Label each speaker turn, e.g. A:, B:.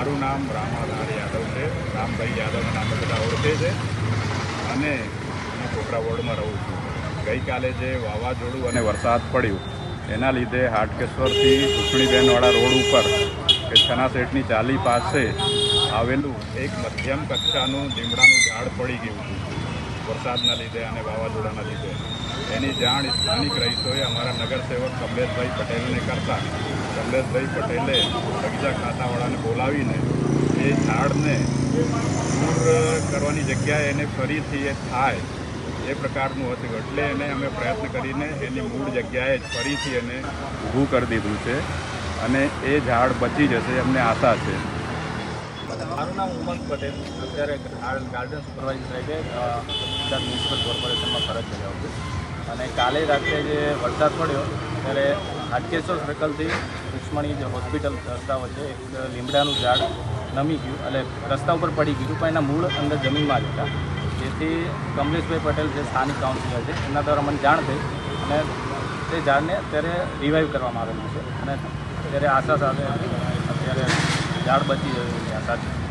A: મારું નામ રામાધાર યાદવ છે. રામભાઈ યાદવના નામે બધા ઓળખે છે. અને હું કોકરા વોર્ડમાં રહું છું. ગઈકાલે જે વાવાઝોડું અને વરસાદ પડ્યું, એના લીધે હાટકેશ્વરથી ચૂંટણીબેનવાળા રોડ ઉપર, કે છના શેઠની ચાલી પાસે આવેલું એક મધ્યમ કક્ષાનું લીમડાનું ઝાડ પડી ગયું હતું. વરસાદના લીધે અને વાવાઝોડાના લીધે. એની જાણ સ્થાનિક રહીશોએ અમારા નગરસેવક કમલેશભાઈ પટેલને કરતા કમલેશભાઈ પટેલે બગીચા ખાતાવાળાને બોલાવીને એ ઝાડને દૂર કરવાની જગ્યાએ એને ફરીથી એ થાય એ પ્રકારનું હતું. એટલે એને અમે પ્રયત્ન કરીને એની મૂળ જગ્યાએ ફરીથી એને ઊભું કરી દીધું છે અને એ ઝાડ બચી જશે અમને આશા છે.
B: મારું નામ ઉમંગ પટેલ. અત્યારે ગાર્ડ- ગાર્ડન સુપરવાઇઝર તરીકે ગુજરાત મ્યુનિસિપલ કોર્પોરેશનમાં ફરજ બજાવું છું. અને કાલે રાત્રે જે વરસાદ પડ્યો ત્યારે હાટકેશ્વર સર્કલથી રુક્ષ્મણી જે હોસ્પિટલ રસ્તા વચ્ચે એક લીમડાનું ઝાડ નમી ગયું એટલે રસ્તા ઉપર પડી ગયું પણ એના મૂળ અંદર જમીનમાં જ હતા. જેથી કમલેશભાઈ પટેલ જે સ્થાનિક કાઉન્સિલર છે, એના દ્વારા મને જાણ થઈ અને તે ઝાડને અત્યારે રિવાઈવ કરવામાં આવેલું છે અને અત્યારે આશા સાથે અત્યારે ઝાડ બચી જવાની આશા છે.